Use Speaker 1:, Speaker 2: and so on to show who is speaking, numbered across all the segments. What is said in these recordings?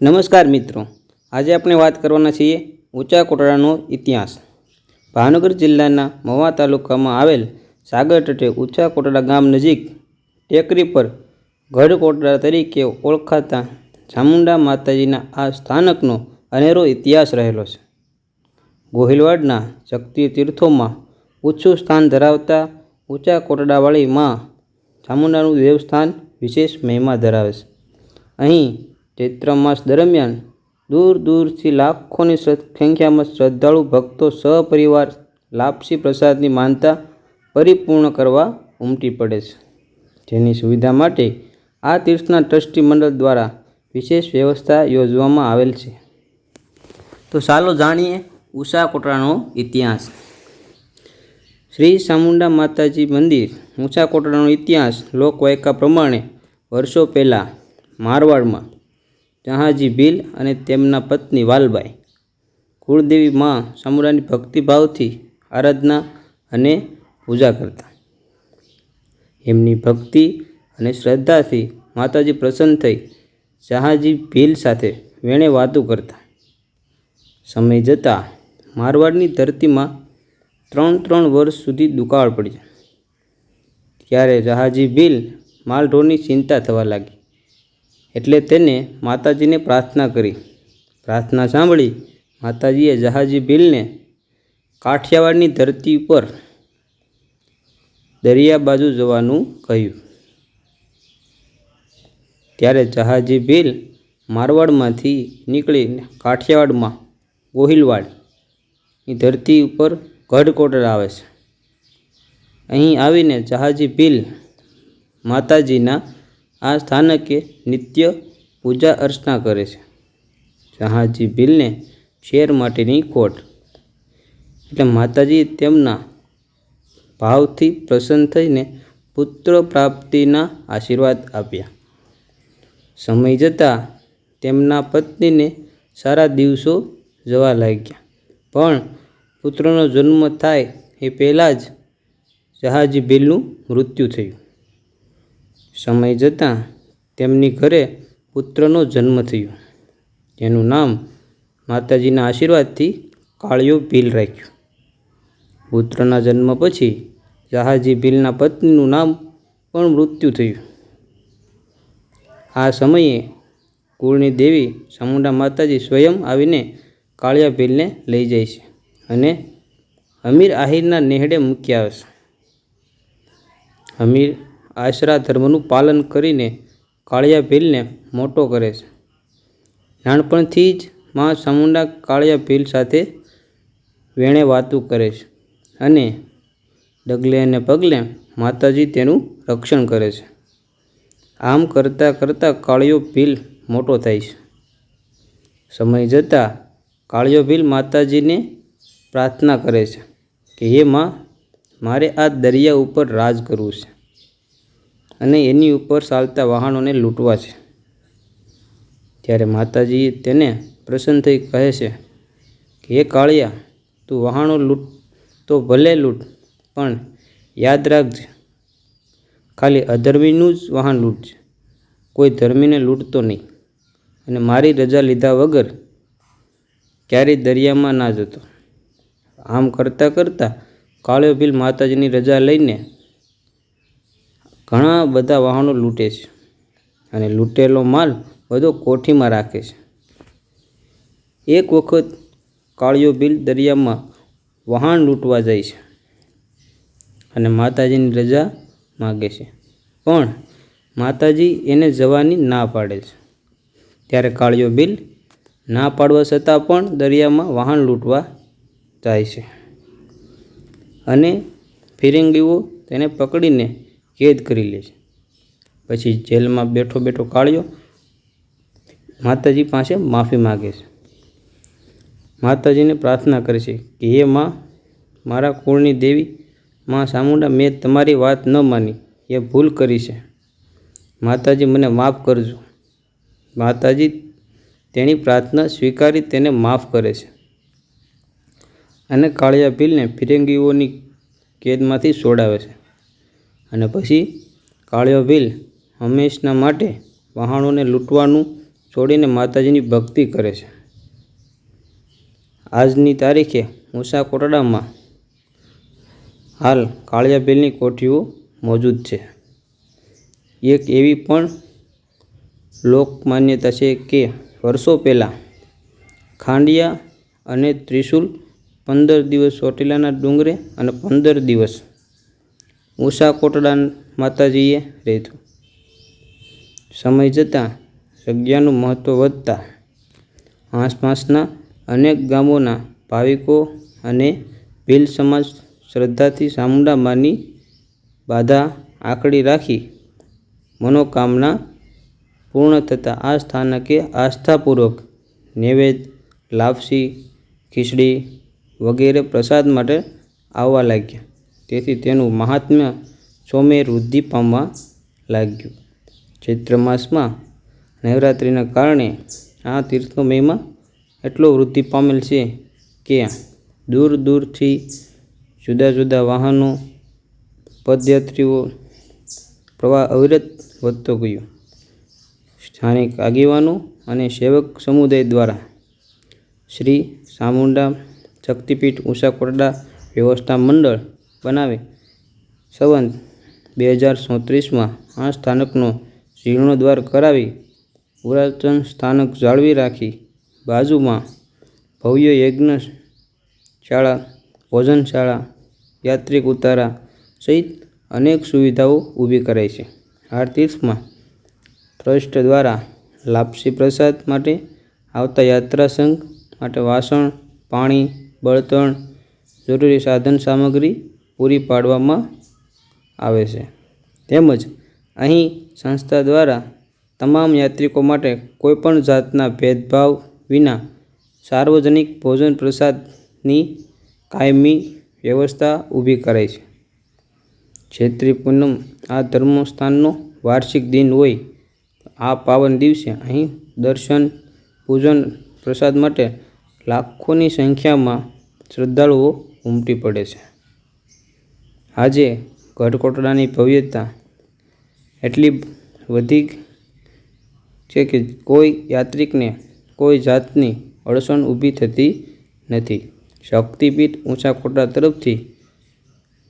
Speaker 1: નમસ્કાર મિત્રો. આજે આપણે વાત કરવાના છીએ ઊંચા કોટડાનો ઇતિહાસ. ભાવનગર જિલ્લાના મહુવા તાલુકામાં આવેલ સાગર તટે ઊંચા કોટડા ગામ નજીક ટેકરી પર ગઢ કોટડા તરીકે ઓળખાતા ચામુંડા માતાજીના આ સ્થાનકનો અનેરો ઇતિહાસ રહેલો છે. ગોહિલવાડના શક્તિ તીર્થોમાં ઊંચું સ્થાન ધરાવતા ઊંચા કોટડાવાળી માં ચામુંડાનું દેવસ્થાન વિશેષ મહિમા ધરાવે છે. અહીં ચૈત્ર માસ દરમિયાન દૂર દૂરથી લાખોની સંખ્યામાં શ્રદ્ધાળુ ભક્તો સહપરિવાર લાપસી પ્રસાદની માનતા પરિપૂર્ણ કરવા ઉમટી પડે છે. જેની સુવિધા માટે આ તીર્થના ટ્રસ્ટી મંડળ દ્વારા વિશેષ વ્યવસ્થા યોજવામાં આવેલ છે. તો ચાલો જાણીએ ઉષા કોટડાનો ઇતિહાસ. શ્રી ચામુંડા માતાજી મંદિર ઊંચા કોટડાનો ઇતિહાસ લોકવાયકા પ્રમાણે વર્ષો પહેલાં મારવાડમાં જહાજી ભીલ અને તેમના પત્ની વાલબાઈ. કુળદેવી માં ચામુંડાની ભક્તિભાવથી આરાધના અને પૂજા કરતા. એમની ભક્તિ અને શ્રદ્ધાથી માતાજી પ્રસન્ન થઈ જહાજી ભીલ સાથે વેણે વાતો કરતા. સમય જતાં મારવાડની ધરતીમાં ત્રણ ત્રણ વર્ષ સુધી દુકાળ પડી. ત્યારે જહાજી ભીલ માલઢોરની ચિંતા થવા લાગી. એટલે તેને માતાજીને પ્રાર્થના કરી. પ્રાર્થના સાંભળી માતાજીએ જહાજી ભીલને કાઠિયાવાડની ધરતી પર દરિયા બાજુ જવાનું કહ્યું. ત્યારે જહાજી ભીલ મારવાડમાંથી નીકળીને કાઠિયાવાડમાં ગોહિલવાડની ધરતી ઉપર ગઢકોટર આવે છે. અહીં આવીને જહાજી ભીલ માતાજીના આ સ્થાનકે નિત્ય પૂજા અર્ચના કરે છે. જહાજી ભીલને શેર માટેની ખોટ એટલે માતાજી તેમના ભાવથી પ્રસન્ન થઈને પુત્ર પ્રાપ્તિના આશીર્વાદ આપ્યા. સમય જતાં તેમના પત્નીને સારા દિવસો જવા લાગ્યા. પણ પુત્રનો જન્મ થાય એ પહેલાં જ જહાજી ભીલનું મૃત્યુ થયું. સમય જતાં તેમની ઘરે પુત્રનો જન્મ થયો. જેનું નામ માતાજીના આશીર્વાદથી કાળિયો ભીલ રાખ્યું. પુત્રના જન્મ પછી જહાજી ભીલના પત્નીનું નામ પણ મૃત્યુ થયું. આ સમયે કુળની દેવી ચામુંડા માતાજી સ્વયં આવીને કાળિયા ભીલને લઈ જાય છે અને અમીર આહિરના નેહડે મૂકી આવે છે અમીર આશરા ધર્મનું પાલન કરીને કાળિયા ભીલને મોટો કરે છે. નાનપણથી જ મા ચામુંડા કાળિયા ભીલ સાથે વેણે વાતું કરે છે અને ડગલે અને પગલે માતાજી તેનું રક્ષણ કરે છે. આમ કરતાં કરતાં કાળિયો ભીલ મોટો થાય છે. સમય જતાં કાળિયો ભીલ માતાજીને પ્રાર્થના કરે છે કે, હે માં, મારે આ દરિયા ઉપર રાજ કરવું છે. અને એની ઉપર ચાલતા વાહનોને લૂંટવા છે. ત્યારે માતાજી તેને પ્રસન્ન થઈ કહે છે કે, હે કાળિયા, તું વહાણો લૂંટ, તો ભલે લૂંટ, પણ યાદ રાખજે, ખાલી અધર્મીનું જ વાહન લૂંટજે, કોઈ ધર્મીને લૂંટતો નહીં. અને મારી રજા લીધા વગર ક્યારેય દરિયામાં ના જતો. આમ કરતાં કરતાં કાળિયો ભીલ માતાજીની રજા લઈને ઘણા બધા વાહનો લૂંટે છે અને લૂંટેલો માલ બધો કોઠીમાં રાખે છે. એક વખત કાળિયો બિલ દરિયામાં વહાણ લૂંટવા જાય છે અને માતાજીની રજા માગે છે. પણ માતાજી એને જવાની ના પાડે છે. ત્યારે કાળિયો બિલ ના પાડવા છતાં પણ દરિયામાં વાહન લૂંટવા જાય છે અને ફિરંગીઓ તેને પકડીને કેદ કરી લે છે. પછી જેલમાં બેઠો બેઠો કાળિયો માતાજી પાસે માફી માગે છે. માતાજીને પ્રાર્થના કરે છે કે, હે માં, મારા કુળની દેવી, માં સામુંડા, મેં તમારી વાત ન માની. એ ભૂલ કરી છે. માતાજી મને માફ કરજો. માતાજી તેની પ્રાર્થના સ્વીકારી તેને માફ કરે છે. અને કાળિયા ભીલને ફિરંગીઓની કેદમાંથી છોડાવે છે. અને પછી કાળિયો ભીલ હંમેશના માટે વહાણોને લૂંટવાનું છોડીને માતાજીની ભક્તિ કરે છે. આજની તારીખે મૂસા કોટડામાં હાલ કાળિયા ભીલની કોઠીઓ મોજૂદ છે. એક એવી પણ લોકમાન્યતા છે કે વર્ષો પહેલાં ખાંડિયા અને ત્રિશુલ પંદર દિવસ ચોટીલાના ડુંગરે અને પંદર દિવસ ઊંચા કોટડા માતાજીએ રહેતું. સમય જતાં જગ્યાનું મહત્ત્વ વધતા આસપાસના અનેક ગામોના ભાવિકો અને ભીલ સમાજ શ્રદ્ધાથી ચામુંડા બાધા આકડી રાખી મનોકામના પૂર્ણ થતાં આ સ્થાનકે આસ્થાપૂર્વક નૈવેદ્ય, લાપસી, ખીચડી વગેરે પ્રસાદ માટે આવવા લાગ્યા. તેથી તેનું મહાત્મ્ય સોમે વૃદ્ધિ પામવા લાગ્યું. ચૈત્ર માસમાં નવરાત્રિના કારણે આ તીર્થનો મહિમા એટલો વૃદ્ધિ પામેલ છે કે દૂર દૂરથી જુદા જુદા વાહનો, પદયાત્રીઓ પ્રવાહ અવિરત વધતો ગયો. સ્થાનિક આગેવાનો અને સેવક સમુદાય દ્વારા શ્રી સામુંડા શક્તિપીઠ ઉષા કોટડા વ્યવસ્થા મંડળ બનાવે. સંવંત બે હજાર ચોત્રીસમાં આ સ્થાનકનો જીર્ણોદ્વાર કરાવી પુરાતન સ્થાનક જાળવી રાખી. બાજુમાં ભવ્ય યજ્ઞ શાળા, ભોજનશાળા, યાત્રિક ઉતારા સહિત અનેક સુવિધાઓ ઊભી કરાઈ છે. આ તીર્થમાં ટ્રસ્ટ દ્વારા લાપસી પ્રસાદ માટે આવતા યાત્રા સંઘ માટે વાસણ, પાણી, બળતણ, જરૂરી સાધન સામગ્રી પૂરી પાડવામાં આવે છે. તેમજ અહીં સંસ્થા દ્વારા તમામ યાત્રિકો માટે કોઈપણ જાતના ભેદભાવ વિના સાર્વજનિક ભોજન પ્રસાદની કાયમી વ્યવસ્થા ઊભી કરાઈ છે. છેત્રી પૂનમ આ ધર્મસ્થાનનો વાર્ષિક દિન હોય આ પાવન દિવસે અહીં દર્શન, પૂજન, પ્રસાદ માટે લાખોની સંખ્યામાં શ્રદ્ધાળુઓ ઉમટી પડે છે. આજે ગઢકોટડાની ભવ્યતા એટલી વધી છે કે કોઈ યાત્રિકને કોઈ જાતની અડચણ ઊભી થતી નથી. શક્તિપીઠ ઊંચા કોટડા તરફથી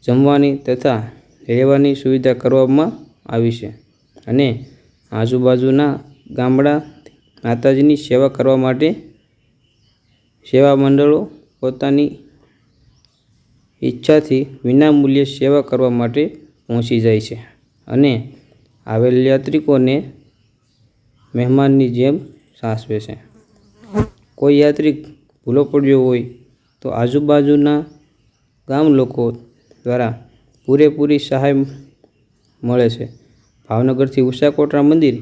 Speaker 1: જમવાની તથા રહેવાની સુવિધા કરવામાં આવી છે અને આજુબાજુના ગામડા માતાજીની સેવા કરવા માટે સેવા મંડળો પોતાની ઈચ્છાથી વિનામૂલ્યે સેવા કરવા માટે પહોંચી જાય છે અને આવેલ યાત્રિકોને મહેમાનની જેમ સાસવે છે. કોઈ યાત્રિક ભૂલો પડ્યો હોય તો આજુબાજુના ગામ લોકો દ્વારા પૂરેપૂરી સહાય મળે છે. ભાવનગરથી ઉષાકોટડા મંદિર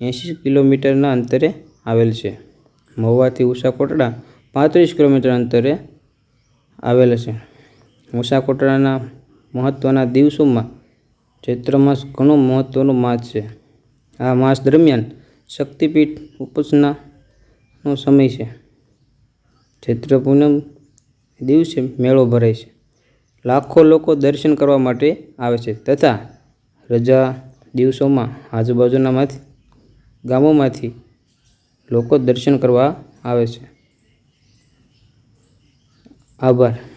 Speaker 1: એંશી કિલોમીટરના અંતરે આવેલ છે. મહુવાથી ઉષાકોટડા પાંત્રીસ કિલોમીટર અંતરે આવેલ છે. ઉષાકોટડાના મહત્ત્વના દિવસોમાં ચૈત્ર માસ ઘણો મહત્ત્વનો માસ છે. આ માસ દરમિયાન શક્તિપીઠ ઉપાસનાનો સમય છે. ચૈત્ર પૂનમ દિવસે મેળો ભરાય છે. લાખો લોકો દર્શન કરવા માટે આવે છે તથા રજા દિવસોમાં આજુબાજુનામાંથી, ગામોમાંથી લોકો દર્શન કરવા આવે છે. આભાર.